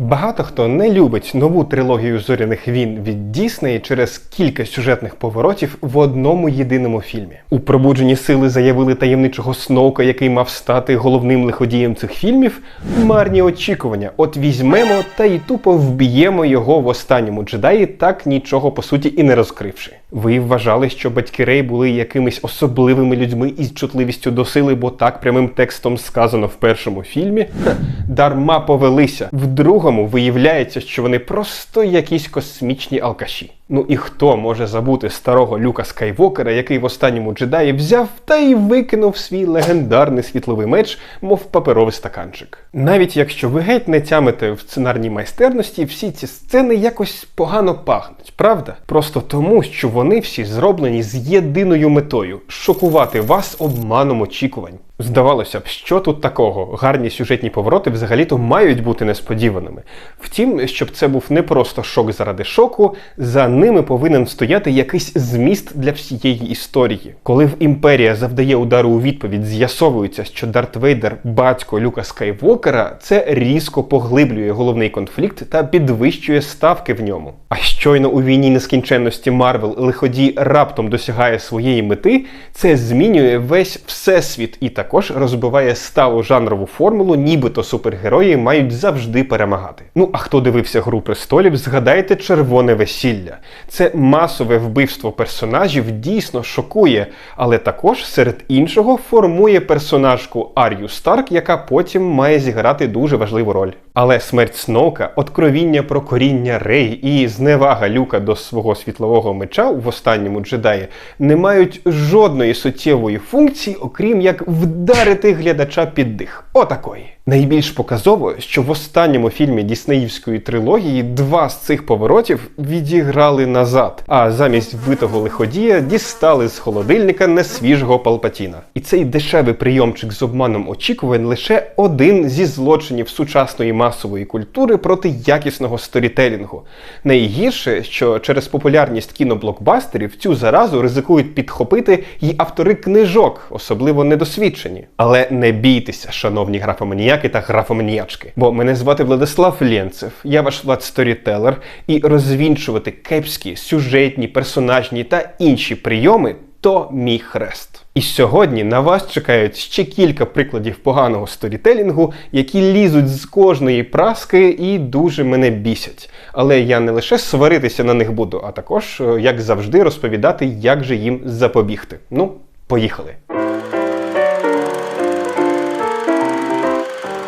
Багато хто не любить нову трилогію зоряних війн від Діснеї через кілька сюжетних поворотів в одному єдиному фільмі. У пробудженні сили заявили таємничого Сноука, який мав стати головним лиходієм цих фільмів. Марні очікування. От візьмемо та й тупо вб'ємо його в останньому джедаї, так нічого по суті і не розкривши. Ви вважали, що батьки Рей були якимись особливими людьми із чутливістю до сили, бо так прямим текстом сказано в першому фільмі? Ха, дарма повелися. В другому виявляється, що вони просто якісь космічні алкаші. Ну і хто може забути старого Люка Скайвокера, який в останньому джедаї взяв та й викинув свій легендарний світловий меч, мов паперовий стаканчик. Навіть якщо ви геть не тямите в сценарній майстерності, всі ці сцени якось погано пахнуть, правда? Просто тому, що вони всі зроблені з єдиною метою шокувати вас обманом очікувань. Здавалося б, що тут такого? Гарні сюжетні повороти взагалі-то мають бути несподіваними. Втім, щоб це був не просто шок заради шоку, за ними повинен стояти якийсь зміст для всієї історії. Коли в імперія завдає удару у відповідь, з'ясовується, що Дарт Вейдер батько Люка Скайвокера, це різко поглиблює головний конфлікт та підвищує ставки в ньому. А щойно у війні нескінченності Марвел лиходій раптом досягає своєї мети, це змінює весь всесвіт і також розбиває сталу жанрову формулу, нібито супергерої мають завжди перемагати. Ну а хто дивився Гру престолів, згадайте червоне весілля. Це масове вбивство персонажів дійсно шокує, але також серед іншого формує персонажку Ар'ю Старк, яка потім має зіграти дуже важливу роль. Але смерть Сноука, откровіння про коріння Рей і зневага Люка до свого світлового меча в останньому джедаї не мають жодної суттєвої функції, окрім як вдарити глядача під дих. Отакої. Найбільш показово, що в останньому фільмі Діснеївської трилогії два з цих поворотів відіграли назад, а замість вбитого лиходія дістали з холодильника несвіжого палпатіна. І цей дешевий прийомчик з обманом очікувань лише один зі злочинів сучасної масової культури проти якісного сторітелінгу. Найгірше, що через популярність кіноблокбастерів цю заразу ризикують підхопити й автори книжок, особливо недосвідчені. Але не бійтеся, шановні графоманіяки та графоманіячки. Бо мене звати Владислав Лєнцев, я ваш влад сторітелер, і розвінчувати кепські, сюжетні, персонажні та інші прийоми то мій хрест. І сьогодні на вас чекають ще кілька прикладів поганого сторітелінгу, які лізуть з кожної праски і дуже мене бісять. Але я не лише сваритися на них буду, а також, е, як завжди, розповідати, як же їм запобігти. Ну, поїхали.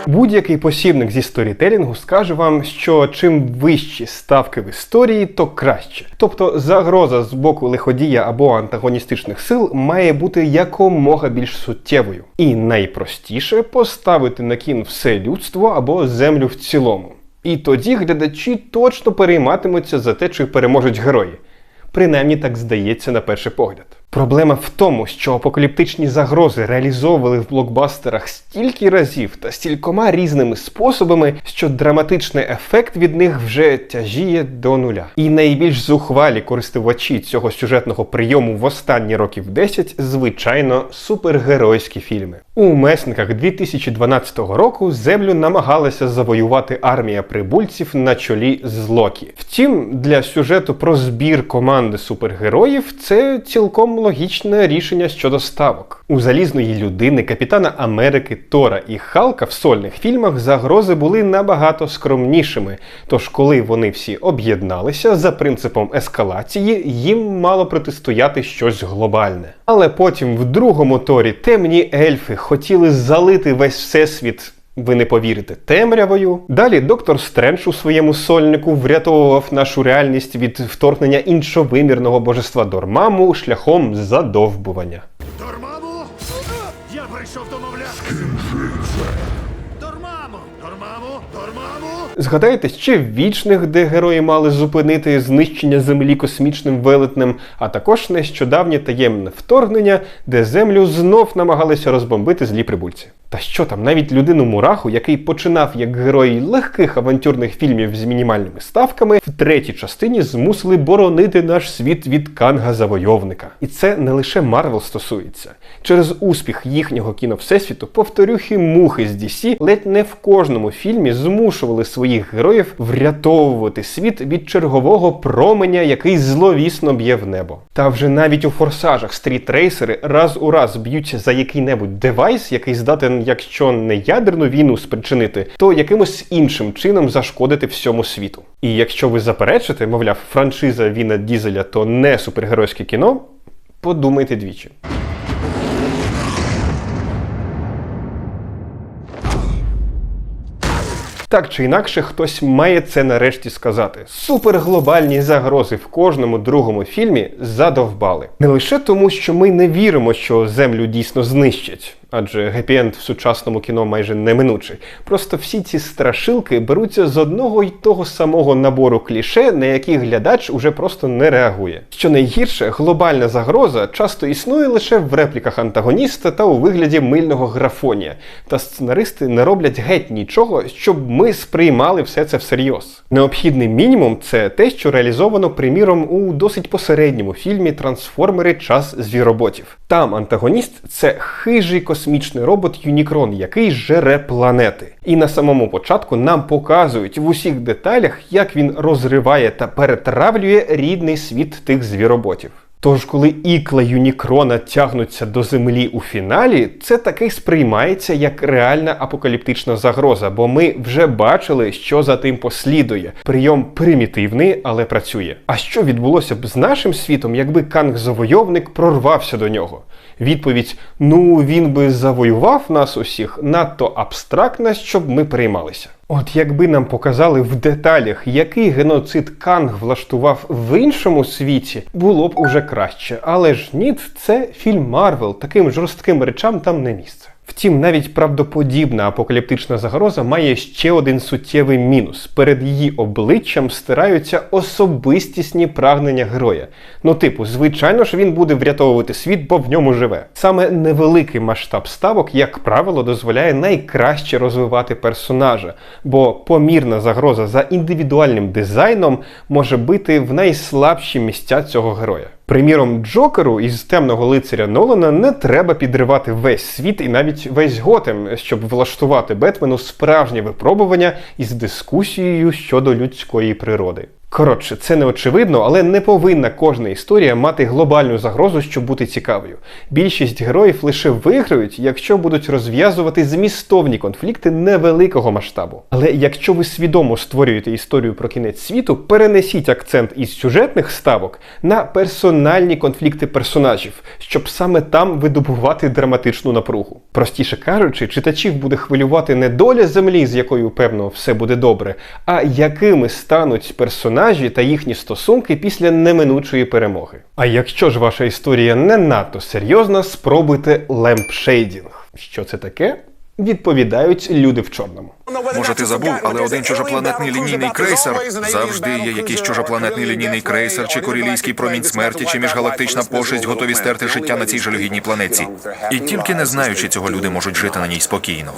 Будь-який посібник зі сторітелінгу скаже вам, що чим вищі ставки в історії, то краще. Тобто загроза з боку лиходія або антагоністичних сил має бути якомога більш суттєвою. І найпростіше поставити на кін все людство або землю в цілому. І тоді глядачі точно перейматимуться за те, чи переможуть герої. Принаймні так здається на перший погляд. Проблема в тому, що апокаліптичні загрози реалізовували в блокбастерах стільки разів та стількома різними способами, що драматичний ефект від них вже тяжіє до нуля. І найбільш зухвалі користувачі цього сюжетного прийому в останні років 10, звичайно, супергеройські фільми. У месниках 2012 року землю намагалася завоювати армія прибульців на чолі з Локі. Втім, для сюжету про збір команди супергероїв це цілком логічне рішення щодо ставок. У залізної людини, капітана Америки, Тора і Халка в сольних фільмах загрози були набагато скромнішими. Тож, коли вони всі об'єдналися за принципом ескалації, їм мало протистояти щось глобальне. Але потім в другому торі темні ельфи хотіли залити весь всесвіт. Ви не повірите темрявою. Далі доктор Стрендж у своєму сольнику врятовував нашу реальність від вторгнення іншовимірного божества Дормаму шляхом задовбування. Згадайте ще вічних, де герої мали зупинити знищення землі космічним велетнем, а також нещодавнє таємне вторгнення, де землю знов намагалися розбомбити злі прибульці. Та що там, навіть людину Мураху, який починав як герой легких авантюрних фільмів з мінімальними ставками, в третій частині змусили боронити наш світ від Канга Завойовника. І це не лише Марвел стосується. Через успіх їхнього кіно всесвіту повторюхи мухи з DC ледь не в кожному фільмі змушували свої своїх героїв врятовувати світ від чергового променя, який зловісно б'є в небо. Та вже навіть у форсажах стрітрейсери раз у раз б'ються за який-небудь девайс, який здатен, якщо не ядерну війну спричинити, то якимось іншим чином зашкодити всьому світу. І якщо ви заперечите, мовляв, франшиза Віна Дізеля то не супергеройське кіно, подумайте двічі. Так чи інакше, хтось має це нарешті сказати. Суперглобальні загрози в кожному другому фільмі задовбали. Не лише тому, що ми не віримо, що землю дійсно знищать. Адже гепі-енд в сучасному кіно майже неминучий. Просто всі ці страшилки беруться з одного й того самого набору кліше, на які глядач уже просто не реагує. Що найгірше, глобальна загроза часто існує лише в репліках антагоніста та у вигляді мильного графонія. Та сценаристи не роблять геть нічого, щоб ми сприймали все це всерйоз. Необхідний мінімум це те, що реалізовано, приміром, у досить посередньому фільмі Трансформери Час звіроботів. Там антагоніст це хижий космічний робот Юнікрон, який жере планети. І на самому початку нам показують в усіх деталях, як він розриває та перетравлює рідний світ тих звіроботів. Тож, коли ікла Юнікрона тягнуться до землі у фіналі, це таки сприймається як реальна апокаліптична загроза, бо ми вже бачили, що за тим послідує. Прийом примітивний, але працює. А що відбулося б з нашим світом, якби Канг-завойовник прорвався до нього? Відповідь: ну він би завоював нас усіх надто абстрактна, щоб ми приймалися. От якби нам показали в деталях, який геноцид Канг влаштував в іншому світі, було б уже краще. Але ж ні, це фільм Марвел, таким жорстким речам там не місце. Втім, навіть правдоподібна апокаліптична загроза має ще один суттєвий мінус. Перед її обличчям стираються особистісні прагнення героя. Ну, типу, звичайно ж, він буде врятовувати світ, бо в ньому живе. Саме невеликий масштаб ставок, як правило, дозволяє найкраще розвивати персонажа, бо помірна загроза за індивідуальним дизайном може бити в найслабші місця цього героя. Приміром, Джокеру із темного лицаря Нолана не треба підривати весь світ і навіть весь Готем, щоб влаштувати Бетмену справжнє випробування із дискусією щодо людської природи. Коротше, це не очевидно, але не повинна кожна історія мати глобальну загрозу, щоб бути цікавою. Більшість героїв лише виграють, якщо будуть розв'язувати змістовні конфлікти невеликого масштабу. Але якщо ви свідомо створюєте історію про кінець світу, перенесіть акцент із сюжетних ставок на персональні конфлікти персонажів, щоб саме там видобувати драматичну напругу. Простіше кажучи, читачів буде хвилювати не доля землі, з якою певно все буде добре, а якими стануть персонажі та їхні стосунки після неминучої перемоги. А якщо ж ваша історія не надто серйозна, спробуйте лемпшейдінг. Що це таке? Відповідають люди в чорному. Може, ти забув, але один чужопланетний лінійний крейсер завжди є якийсь чужопланетний лінійний крейсер, чи корілійський промінь смерті, чи міжгалактична пошесть готові стерти життя на цій жалюгідній планеті. І тільки не знаючи цього, люди можуть жити на ній спокійно.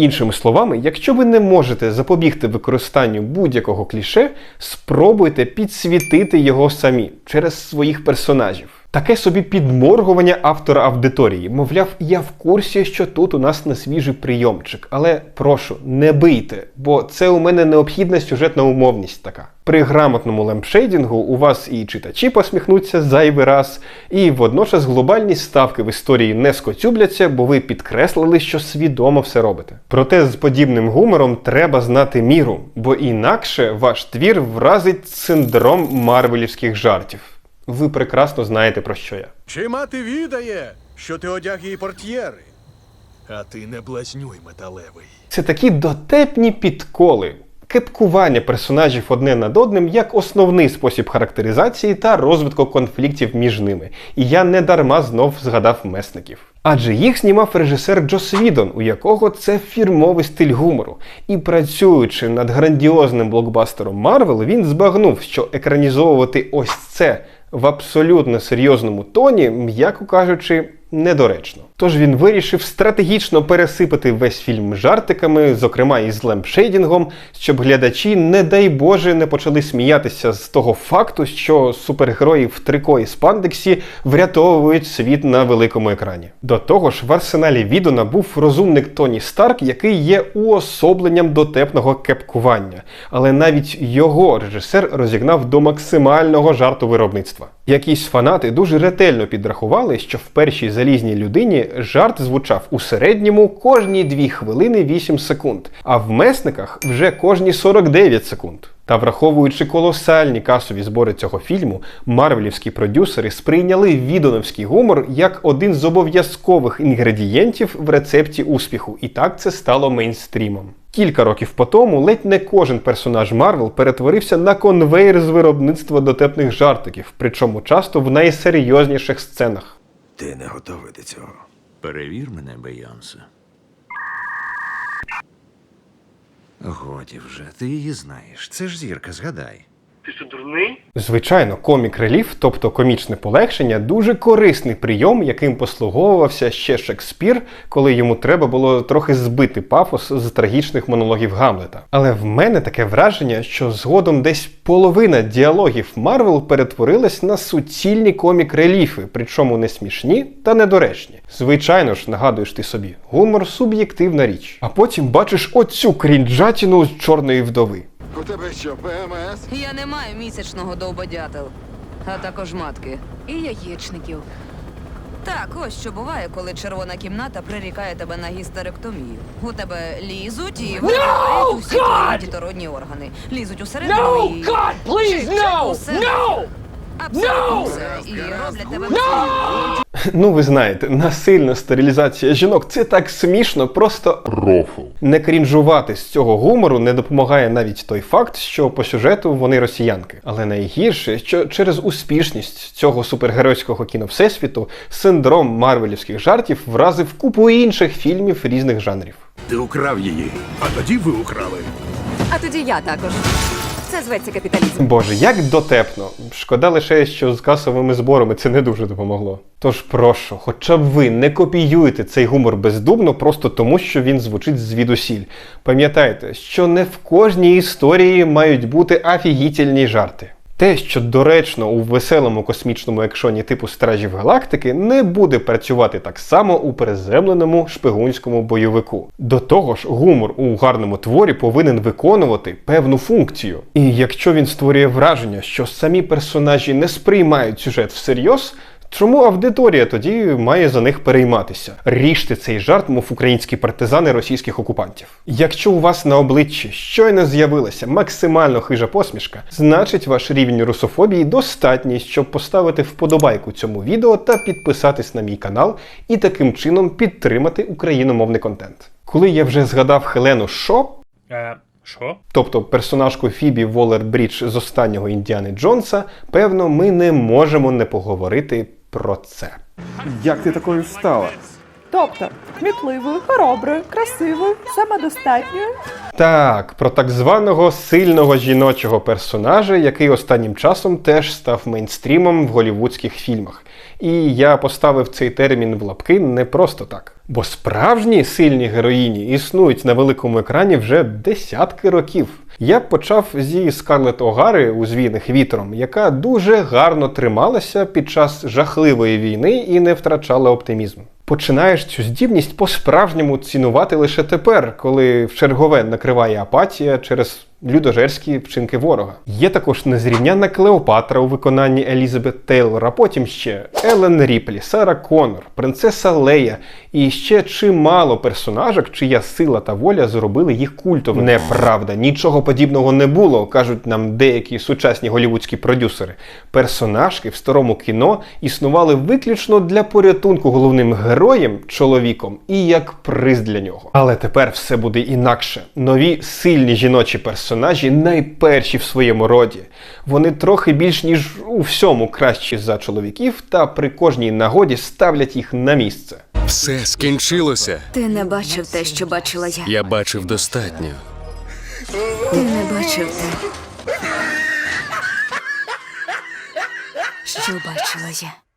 Іншими словами, якщо ви не можете запобігти використанню будь-якого кліше, спробуйте підсвітити його самі через своїх персонажів. Таке собі підморгування автора аудиторії. Мовляв, я в курсі, що тут у нас не свіжий прийомчик, але прошу, не бийте, бо це у мене необхідна сюжетна умовність така. При грамотному лемпшейдінгу у вас і читачі посміхнуться зайвий раз, і водночас глобальні ставки в історії не скоцюбляться, бо ви підкреслили, що свідомо все робите. Проте з подібним гумором треба знати міру, бо інакше ваш твір вразить синдром марвелівських жартів. Ви прекрасно знаєте про що я. Чи мати відає, що ти одяг її портьєри? А ти не блазнюй, металевий. Це такі дотепні підколи. Кепкування персонажів одне над одним як основний спосіб характеризації та розвитку конфліктів між ними. І я не дарма знов згадав месників. Адже їх знімав режисер Джос Відон, у якого це фірмовий стиль гумору. І працюючи над грандіозним блокбастером Марвел, він збагнув, що екранізовувати ось це в абсолютно серйозному тоні, м'яко кажучи, недоречно. Тож він вирішив стратегічно пересипати весь фільм жартиками, зокрема і з лемпшейдінгом, щоб глядачі, не дай Боже, не почали сміятися з того факту, що супергерої в трико і спандексі врятовують світ на великому екрані. До того ж, в арсеналі Відона був розумник Тоні Старк, який є уособленням дотепного кепкування. Але навіть його режисер розігнав до максимального жарту виробництва. Якісь фанати дуже ретельно підрахували, що в першій залізній людині жарт звучав у середньому кожні 2 хвилини 8 секунд, а в месниках вже кожні 49 секунд. Та враховуючи колосальні касові збори цього фільму, марвелівські продюсери сприйняли відоновський гумор як один з обов'язкових інгредієнтів в рецепті успіху, і так це стало мейнстрімом. Кілька років по тому ледь не кожен персонаж Марвел перетворився на конвейер з виробництва дотепних жартиків, причому часто в найсерйозніших сценах. Ти не готовий до цього. Перевір мене, Бейонсе. Годі вже, ти її знаєш. Це ж зірка, згадай. Звичайно, комік реліф, тобто комічне полегшення, дуже корисний прийом, яким послуговувався ще Шекспір, коли йому треба було трохи збити пафос з трагічних монологів Гамлета. Але в мене таке враження, що згодом десь половина діалогів Марвел перетворилась на суцільні комік реліфи, причому не смішні та недоречні. Звичайно ж, нагадуєш ти собі, гумор суб'єктивна річ. А потім бачиш оцю крінжатіну з чорної вдови. У тебе що, ПМС? Я не маю місячного довбодятел, а також матки і яєчників. Так, ось що буває, коли червона кімната прирікає тебе на гістеректомію. У тебе лізуть і вибирають усі твої дітородні органи. Лізуть усередину і... God, please, no! Усе. No! Абсолютно все. І роблять тебе no! Ну, ви знаєте, насильна стерилізація жінок це так смішно, просто рофл. Не крінжувати з цього гумору не допомагає навіть той факт, що по сюжету вони росіянки. Але найгірше, що через успішність цього супергеройського кіно всесвіту синдром марвелівських жартів вразив купу інших фільмів різних жанрів. Ти украв її, а тоді ви украли. А тоді я також. Це зветься капіталізм. Боже, як дотепно. Шкода лише, що з касовими зборами це не дуже допомогло. Тож прошу, хоча б ви не копіюєте цей гумор бездумно просто тому, що він звучить звідусіль. Пам'ятайте, що не в кожній історії мають бути афігітельні жарти. Те, що доречно у веселому космічному екшоні типу Стражів Галактики, не буде працювати так само у приземленому шпигунському бойовику. До того ж, гумор у гарному творі повинен виконувати певну функцію. І якщо він створює враження, що самі персонажі не сприймають сюжет всерйоз, Чому аудиторія тоді має за них перейматися? Ріжте цей жарт, мов українські партизани російських окупантів. Якщо у вас на обличчі щойно з'явилася максимально хижа посмішка, значить ваш рівень русофобії достатній, щоб поставити вподобайку цьому відео та підписатись на мій канал і таким чином підтримати україномовний контент. Коли я вже згадав Хелену Шо, Е, що? тобто персонажку Фібі Волер Брідж з останнього Індіани Джонса, певно, ми не можемо не поговорити про це. Як ти такою стала? Тобто кмітливою, хороброю, красивою, самодостатньою. Так, про так званого сильного жіночого персонажа, який останнім часом теж став мейнстрімом в голівудських фільмах. І я поставив цей термін в лапки не просто так. Бо справжні сильні героїні існують на великому екрані вже десятки років. Я почав зі Скарлет Огари у звійних вітром, яка дуже гарно трималася під час жахливої війни і не втрачала оптимізму. Починаєш цю здібність по-справжньому цінувати лише тепер, коли в чергове накриває апатія через людожерські вчинки ворога. Є також незрівнянна Клеопатра у виконанні Елізабет Тейлор, а потім ще Елен Ріплі, Сара Коннор, принцеса Лея і ще чимало персонажок, чия сила та воля зробили їх культовими. Неправда, нічого подібного не було, кажуть нам деякі сучасні голівудські продюсери. Персонажки в старому кіно існували виключно для порятунку головним героєм, чоловіком, і як приз для нього. Але тепер все буде інакше. Нові сильні жіночі персонажі найперші в своєму роді. Вони трохи більш ніж у всьому кращі за чоловіків, та при кожній нагоді ставлять їх на місце. Все скінчилося. Ти не бачив те, що бачила я. Я бачив достатньо. Ти не бачив те. Що бачила я?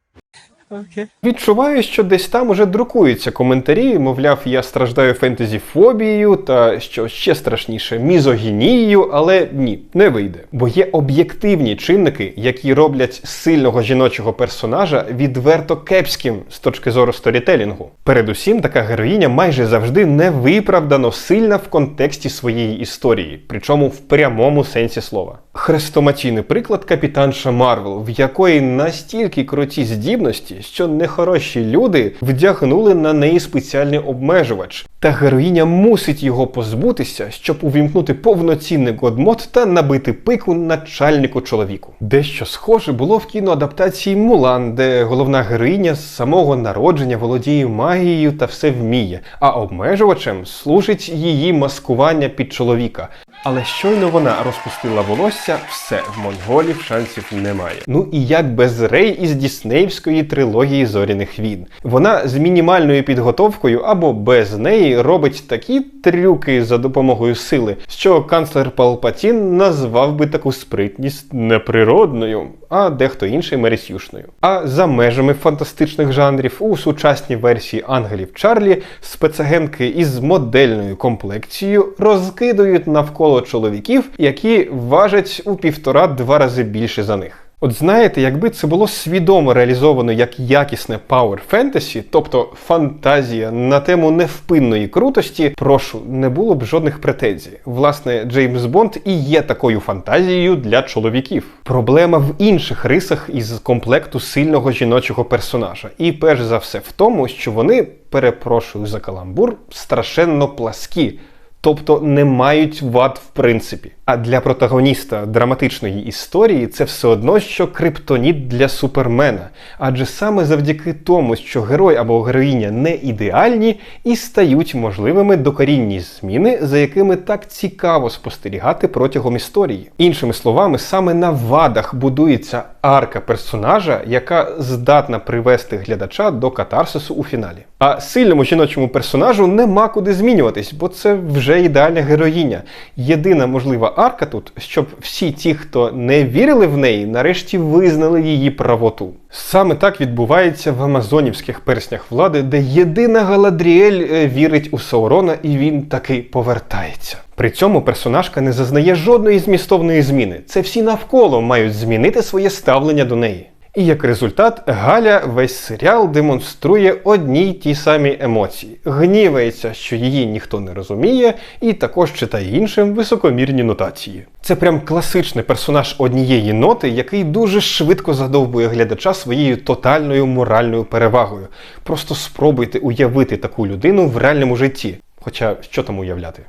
Відчуваю, що десь там уже друкуються коментарі, мовляв, я страждаю фентезі-фобією та що ще страшніше, мізогінією, але ні, не вийде. Бо є об'єктивні чинники, які роблять сильного жіночого персонажа відверто кепським з точки зору сторітелінгу. Передусім, така героїня майже завжди невиправдано сильна в контексті своєї історії, причому в прямому сенсі слова. Хрестоматійний приклад капітанша Марвел, в якої настільки круті здібності, що нехороші люди вдягнули на неї спеціальний обмежувач. Та героїня мусить його позбутися, щоб увімкнути повноцінний годмод та набити пику начальнику чоловіку. Дещо схоже було в кіноадаптації Мулан, де головна героїня з самого народження володіє магією та все вміє, а обмежувачем служить її маскування під чоловіка. Але щойно вона розпустила волосся, все в монголів шансів немає. Ну і як без Рей із Діснеївської трилогії зоряних війн. Вона з мінімальною підготовкою або без неї робить такі трюки за допомогою сили, що канцлер Палпатін назвав би таку спритність неприродною, а дехто інший мересюшною. А за межами фантастичних жанрів у сучасній версії ангелів Чарлі спецагентки із модельною комплекцією розкидують навколо чоловіків, які важать у півтора-два рази більше за них. От знаєте, якби це було свідомо реалізовано як якісне Power Fantasy, тобто фантазія на тему невпинної крутості, прошу, не було б жодних претензій. Власне, Джеймс Бонд і є такою фантазією для чоловіків. Проблема в інших рисах із комплекту сильного жіночого персонажа. І перш за все в тому, що вони, перепрошую за каламбур, страшенно пласкі тобто не мають вад в принципі. А для протагоніста драматичної історії це все одно, що криптоніт для супермена. Адже саме завдяки тому, що герой або героїня не ідеальні, і стають можливими докорінні зміни, за якими так цікаво спостерігати протягом історії. Іншими словами, саме на вадах будується арка персонажа, яка здатна привести глядача до катарсису у фіналі. А сильному жіночому персонажу нема куди змінюватись, бо це вже ідеальна героїня. Єдина можлива арка тут, щоб всі ті, хто не вірили в неї, нарешті визнали її правоту. Саме так відбувається в амазонівських перснях влади, де єдина Галадріель е, вірить у Саурона і він таки повертається. При цьому персонажка не зазнає жодної змістовної зміни. Це всі навколо мають змінити своє ставлення до неї. І як результат, Галя весь серіал демонструє одні й ті самі емоції: гнівається, що її ніхто не розуміє, і також читає іншим високомірні нотації. Це прям класичний персонаж однієї ноти, який дуже швидко задовбує глядача своєю тотальною моральною перевагою. Просто спробуйте уявити таку людину в реальному житті. Хоча що там уявляти?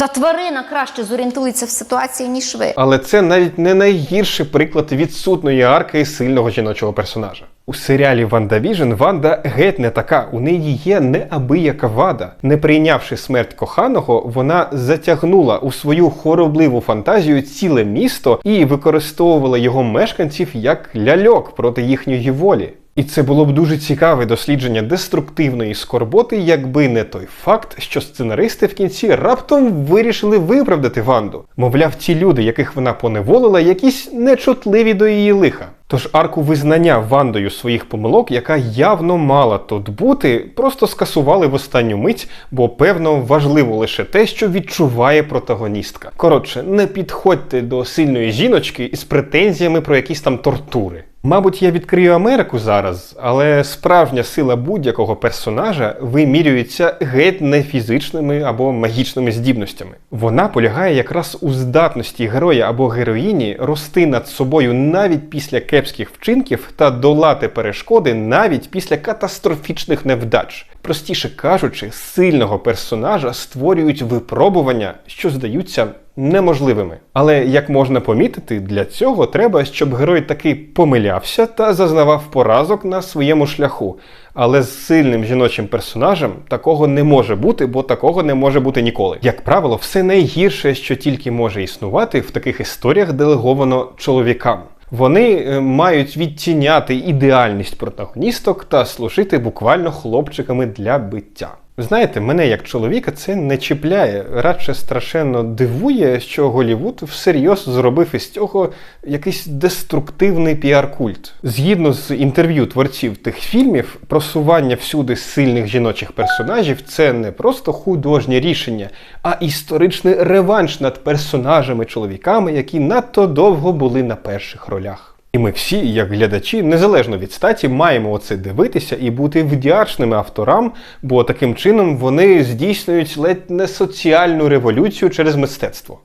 Та тварина краще зорієнтується в ситуації, ніж ви. Але це навіть не найгірший приклад відсутної арки сильного жіночого персонажа. У серіалі Вандавіжн Ванда геть не така. У неї є неабияка вада. Не прийнявши смерть коханого, вона затягнула у свою хоробливу фантазію ціле місто і використовувала його мешканців як ляльок проти їхньої волі. І це було б дуже цікаве дослідження деструктивної скорботи, якби не той факт, що сценаристи в кінці раптом вирішили виправдати Ванду. Мовляв, ті люди, яких вона поневолила, якісь нечутливі до її лиха. Тож арку визнання Вандою своїх помилок, яка явно мала тут бути, просто скасували в останню мить, бо певно важливо лише те, що відчуває протагоністка. Коротше, не підходьте до сильної жіночки із претензіями про якісь там тортури. Мабуть, я відкрию Америку зараз, але справжня сила будь-якого персонажа вимірюється геть не фізичними або магічними здібностями. Вона полягає якраз у здатності героя або героїні рости над собою навіть після кепських вчинків та долати перешкоди навіть після катастрофічних невдач. Простіше кажучи, сильного персонажа створюють випробування, що здаються неможливими. Але як можна помітити, для цього треба, щоб герой таки помилявся та зазнавав поразок на своєму шляху. Але з сильним жіночим персонажем такого не може бути, бо такого не може бути ніколи. Як правило, все найгірше, що тільки може існувати в таких історіях, делеговано чоловікам. Вони е, мають відтіняти ідеальність протагоністок та служити буквально хлопчиками для биття. Знаєте, мене як чоловіка це не чіпляє. Радше страшенно дивує, що Голівуд всерйоз зробив із цього якийсь деструктивний піар-культ. Згідно з інтерв'ю творців тих фільмів, просування всюди сильних жіночих персонажів це не просто художнє рішення, а історичний реванш над персонажами-чоловіками, які надто довго були на перших ролях. І ми всі, як глядачі, незалежно від статі, маємо оце дивитися і бути вдячними авторам, бо таким чином вони здійснюють ледь не соціальну революцію через мистецтво.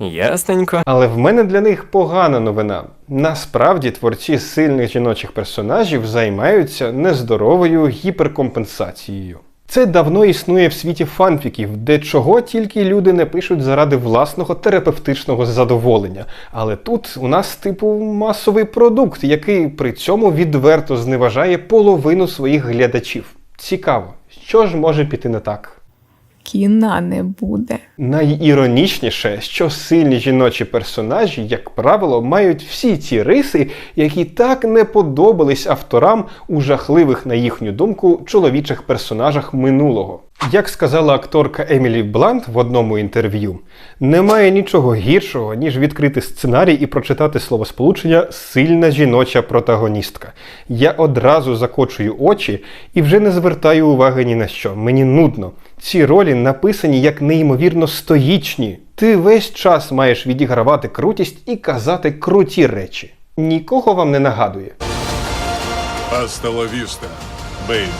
Ясненько. Але в мене для них погана новина. Насправді творці сильних жіночих персонажів займаються нездоровою гіперкомпенсацією. Це давно існує в світі фанфіків, де чого тільки люди не пишуть заради власного терапевтичного задоволення. Але тут у нас типу масовий продукт, який при цьому відверто зневажає половину своїх глядачів. Цікаво, що ж може піти не так? Кіна не буде. Найіронічніше, що сильні жіночі персонажі, як правило, мають всі ті риси, які так не подобались авторам у жахливих, на їхню думку, чоловічих персонажах минулого. Як сказала акторка Емілі Блант в одному інтерв'ю, немає нічого гіршого, ніж відкрити сценарій і прочитати словосполучення сильна жіноча протагоністка. Я одразу закочую очі і вже не звертаю уваги ні на що. Мені нудно. Ці ролі написані як неймовірно стоїчні. Ти весь час маєш відігравати крутість і казати круті речі. Нікого вам не нагадує. Асталовіста, бейбі.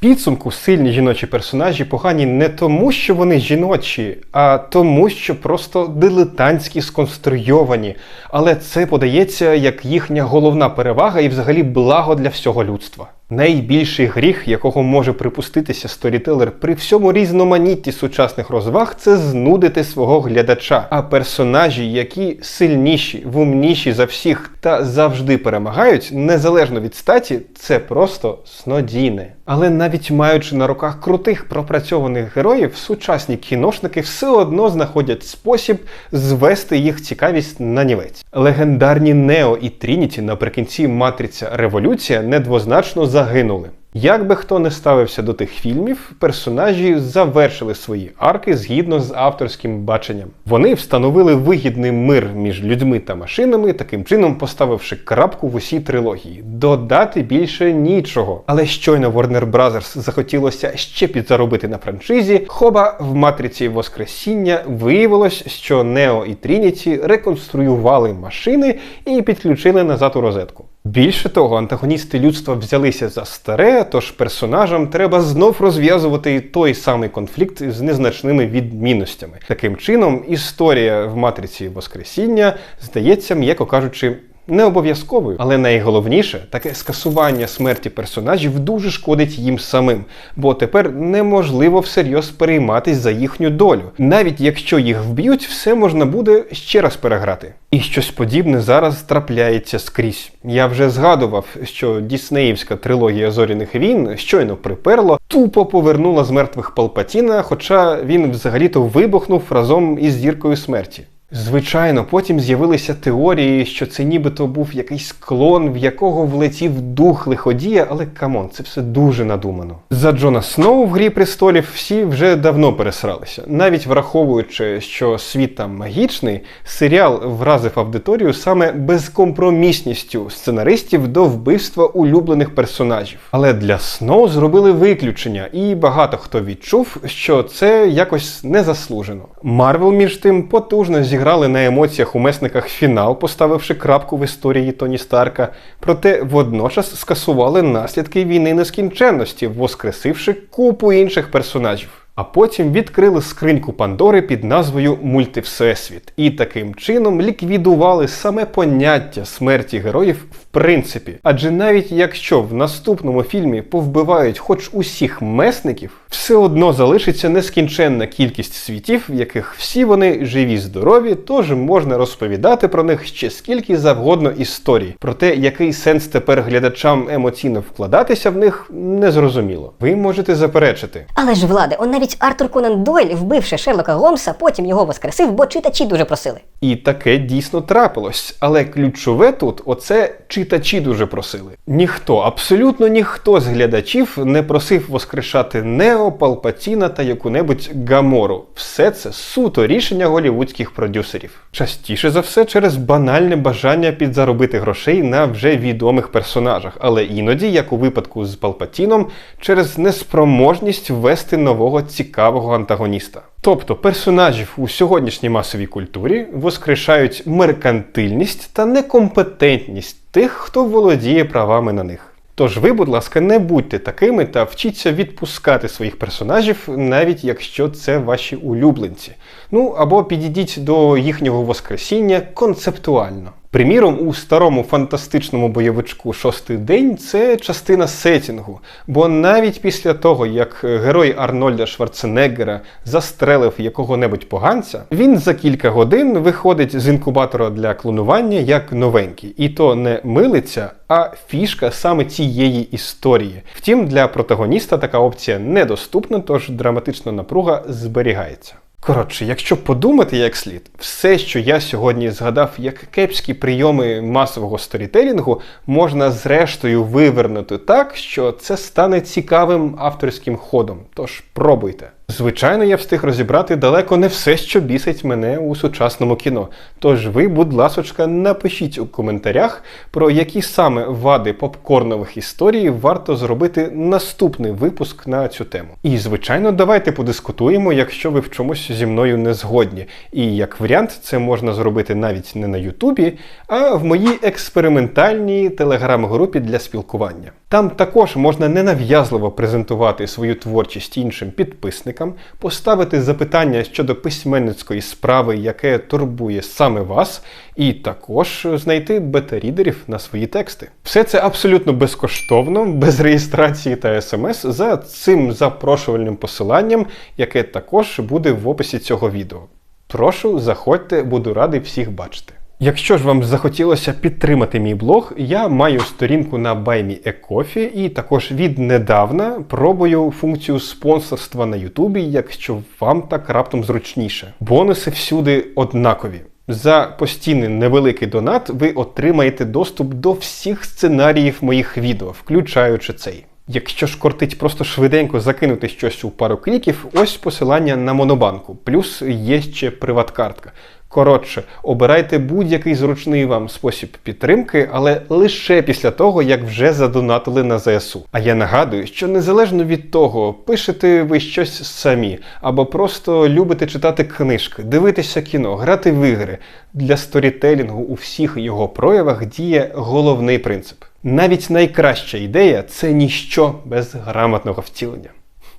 Підсумку сильні жіночі персонажі погані не тому, що вони жіночі, а тому, що просто дилетантські сконструйовані. Але це подається як їхня головна перевага і взагалі благо для всього людства. Найбільший гріх, якого може припуститися сторітелер при всьому різноманітті сучасних розваг, це знудити свого глядача. А персонажі, які сильніші, вумніші за всіх та завжди перемагають, незалежно від статі, це просто снодійне. Але навіть маючи на руках крутих пропрацьованих героїв, сучасні кіношники все одно знаходять спосіб звести їх цікавість на нівець. Легендарні Нео і Трініті наприкінці Матриця Революція недвозначно загинули. Як би хто не ставився до тих фільмів, персонажі завершили свої арки згідно з авторським баченням. Вони встановили вигідний мир між людьми та машинами, таким чином поставивши крапку в усій трилогії. Додати більше нічого. Але щойно Warner Bros. захотілося ще підзаробити на франшизі, хоба в матриці Воскресіння виявилось, що Нео і Трініті реконструювали машини і підключили назад у розетку. Більше того, антагоністи людства взялися за старе, тож персонажам треба знов розв'язувати той самий конфлікт з незначними відмінностями. Таким чином, історія в матриці Воскресіння здається, м'яко кажучи, не обов'язковою, але найголовніше таке скасування смерті персонажів дуже шкодить їм самим, бо тепер неможливо всерйоз перейматись за їхню долю. Навіть якщо їх вб'ють, все можна буде ще раз переграти. І щось подібне зараз трапляється скрізь. Я вже згадував, що Діснеївська трилогія зоряних війн щойно приперло, тупо повернула з мертвих Палпатіна, хоча він взагалі-то вибухнув разом із зіркою смерті. Звичайно, потім з'явилися теорії, що це нібито був якийсь клон, в якого влетів дух лиходія, але камон, це все дуже надумано. За Джона Сноу в грі престолів всі вже давно пересралися. Навіть враховуючи, що світ там магічний, серіал вразив аудиторію саме безкомпромісністю сценаристів до вбивства улюблених персонажів. Але для Сноу зробили виключення, і багато хто відчув, що це якось незаслужено. Марвел, між тим, потужно зіграли на емоціях у месниках фінал, поставивши крапку в історії Тоні Старка, проте водночас скасували наслідки війни нескінченності, воскресивши купу інших персонажів. А потім відкрили скриньку Пандори під назвою Мультивсесвіт і таким чином ліквідували саме поняття смерті героїв в принципі. Адже навіть якщо в наступному фільмі повбивають хоч усіх месників, все одно залишиться нескінченна кількість світів, в яких всі вони живі, здорові, тож можна розповідати про них ще скільки завгодно історій. Проте який сенс тепер глядачам емоційно вкладатися в них, незрозуміло. Ви можете заперечити. Але ж влади, он навіть Навіть Артур Конан Дойль, вбивши Шерлока Голмса, потім його воскресив, бо читачі дуже просили. І таке дійсно трапилось. Але ключове тут оце читачі дуже просили. Ніхто, абсолютно ніхто з глядачів не просив воскрешати Нео, Палпатіна та яку-небудь Гамору. Все це суто рішення голівудських продюсерів. Частіше за все через банальне бажання підзаробити грошей на вже відомих персонажах, але іноді, як у випадку з Палпатіном, через неспроможність ввести нового цікавого антагоніста. Тобто персонажів у сьогоднішній масовій культурі воскрешають меркантильність та некомпетентність тих, хто володіє правами на них. Тож ви, будь ласка, не будьте такими та вчіться відпускати своїх персонажів, навіть якщо це ваші улюбленці. Ну або підійдіть до їхнього воскресіння концептуально. Приміром, у старому фантастичному бойовичку Шостий день це частина сетінгу. Бо навіть після того, як герой Арнольда Шварценеггера застрелив якого-небудь поганця, він за кілька годин виходить з інкубатора для клонування як новенький. І то не милиться, а фішка саме цієї історії. Втім, для протагоніста така опція недоступна, тож драматична напруга зберігається. Коротше, якщо подумати як слід, все, що я сьогодні згадав як кепські прийоми масового сторітелінгу, можна зрештою вивернути так, що це стане цікавим авторським ходом. Тож пробуйте. Звичайно, я встиг розібрати далеко не все, що бісить мене у сучасному кіно. Тож ви, будь ласочка, напишіть у коментарях, про які саме вади попкорнових історій варто зробити наступний випуск на цю тему. І, звичайно, давайте подискутуємо, якщо ви в чомусь зі мною не згодні. І як варіант, це можна зробити навіть не на Ютубі, а в моїй експериментальній телеграм-групі для спілкування. Там також можна ненав'язливо презентувати свою творчість іншим підписникам, поставити запитання щодо письменницької справи, яке турбує саме вас, і також знайти бета-рідерів на свої тексти. Все це абсолютно безкоштовно, без реєстрації та смс за цим запрошувальним посиланням, яке також буде в описі цього відео. Прошу, заходьте, буду радий всіх бачити. Якщо ж вам захотілося підтримати мій блог, я маю сторінку на BuyMeACoffee і також віднедавна пробую функцію спонсорства на Ютубі, якщо вам так раптом зручніше. Бонуси всюди однакові. За постійний невеликий донат ви отримаєте доступ до всіх сценаріїв моїх відео, включаючи цей. Якщо ж кортить просто швиденько закинути щось у пару кліків, ось посилання на монобанку, плюс є ще приваткартка. Коротше, обирайте будь-який зручний вам спосіб підтримки, але лише після того, як вже задонатили на ЗСУ. А я нагадую, що незалежно від того, пишете ви щось самі, або просто любите читати книжки, дивитися кіно, грати в ігри. Для сторітелінгу у всіх його проявах діє головний принцип. Навіть найкраща ідея це ніщо без грамотного втілення.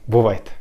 Бувайте!